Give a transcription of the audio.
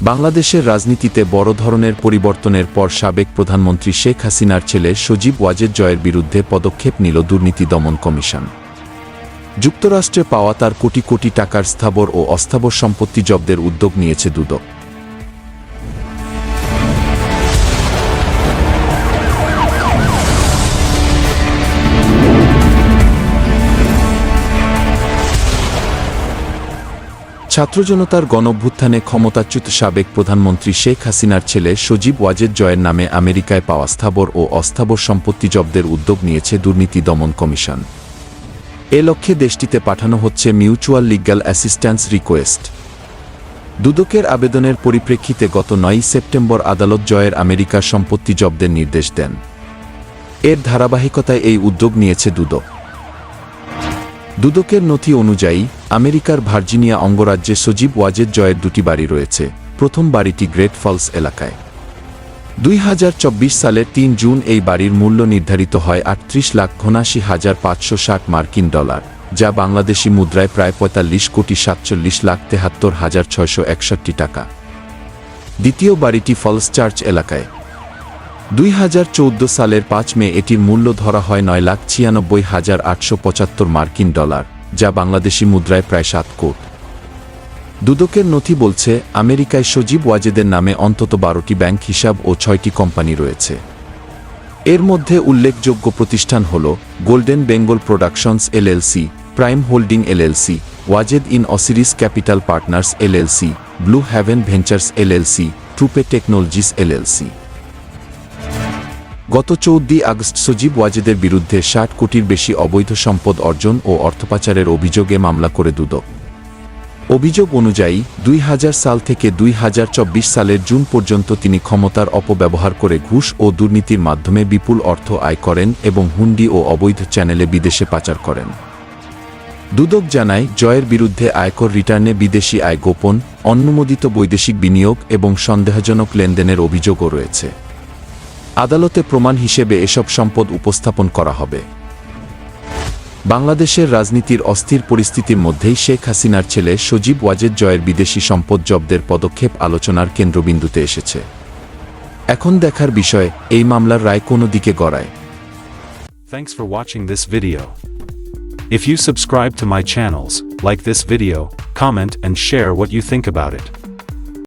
বাংলাদেশের রাজনীতিতে বড় ধরনের পরিবর্তনের পর সাবেক প্রধানমন্ত্রী শেখ হাসিনার ছেলে সজীব ওয়াজেদ জয়ের বিরুদ্ধে পদক্ষেপ নিল দুর্নীতি দমন কমিশন। যুক্তরাষ্ট্রে পাওয়া তার কোটি কোটি টাকার স্থাবর ও অস্থাবর সম্পত্তি জব্দের উদ্যোগ নিয়েছে দুদক। ছাত্র জনতার গণভ্যুত্থানে ক্ষমতাচ্যুত সাবেক প্রধানমন্ত্রী শেখ হাসিনার ছেলে সজীব ওয়াজেদ জয়ের নামে আমেরিকায় পাওয়া স্থাবর ও অস্থাবর সম্পত্তি জব্দের উদ্যোগ নিয়েছে দুর্নীতি দমন কমিশন। এ লক্ষ্যে দেশটিতে পাঠানো হচ্ছে মিউচুয়াল লিগ্যাল অ্যাসিস্ট্যান্স রিকোয়েস্ট। দুদকের আবেদনের পরিপ্রেক্ষিতে গত নয়ই সেপ্টেম্বর আদালত জয়ের আমেরিকার সম্পত্তি জব্দের নির্দেশ দেন। এর ধারাবাহিকতায় এই উদ্যোগ নিয়েছে দুদক। দুদকের নথি অনুযায়ী আমেরিকার ভার্জিনিয়া অঙ্গরাজ্যে সজীব ওয়াজেদ জয়ের দুটি বাড়ি রয়েছে। প্রথম বাড়িটি গ্রেট ফলস এলাকায়। দুই সালের তিন জুন এই বাড়ির মূল্য নির্ধারিত হয় আটত্রিশ লাখ ঘনাশি হাজার পাঁচশো ষাট মার্কিন ডলার, যা বাংলাদেশি মুদ্রায় প্রায় পঁয়তাল্লিশ কোটি সাতচল্লিশ লাখ তেহাত্তর হাজার ছয়শো একষট্টি টাকা। দ্বিতীয় বাড়িটি ফলস চার্চ এলাকায়। দুই হাজার চৌদ্দ সালের পাঁচ মে এটির মূল্য ধরা হয় নয় লাখ ছিয়ানব্বই হাজার আটশো পঁচাত্তর মার্কিন ডলার। যা বাংলাদেশি মুদ্রায় প্রায় সাত কোট। দুদকের নথি বলছে, আমেরিকায় সজীব ওয়াজেদের নামে অন্তত বারোটি ব্যাংক হিসাব ও ছয়টি কোম্পানি রয়েছে। এর মধ্যে উল্লেখযোগ্য প্রতিষ্ঠান হল Golden Bengal Productions LLC, Prime Holding LLC, Wazed in Osiris Capital Partners LLC, Blue Haven Ventures LLC, ট্রুপে technologies LLC. গত চৌদ্দই আগস্ট সজীব ওয়াজেদের বিরুদ্ধে ষাট কোটির বেশি অবৈধ সম্পদ অর্জন ও অর্থপাচারের অভিযোগে মামলা করে দুদক। অভিযোগ অনুযায়ী, দুই হাজার সাল থেকে দুই হাজার চব্বিশ সালের জুন পর্যন্ত তিনি ক্ষমতার অপব্যবহার করে ঘুষ ও দুর্নীতির মাধ্যমে বিপুল অর্থ আয় করেন এবং হুন্ডি ও অবৈধ চ্যানেলে বিদেশে পাচার করেন। দুদক জানায়, জয়ের বিরুদ্ধে আয়কর রিটার্নে বিদেশি আয় গোপন অনুমোদিত বৈদেশিক বিনিয়োগ এবং সন্দেহজনক লেনদেনের অভিযোগও রয়েছে। আদালতে প্রমাণ হিসেবে এসব সম্পদ উপস্থাপন করা হবে বাংলাদেশের রাজনীতির অস্থির পরিস্থিতির মধ্যেই শেখ হাসিনার ছেলে সজীব ওয়াজেদ জয়ের বিদেশি সম্পদ জব্দের পদক্ষেপ আলোচনার কেন্দ্রবিন্দুতে এসেছে এখন দেখার বিষয় এই মামলার রায় কোনো দিকে গড়ায় Thanks for watching this video. If you subscribe to my channels, like this video, comment and share what you think about it.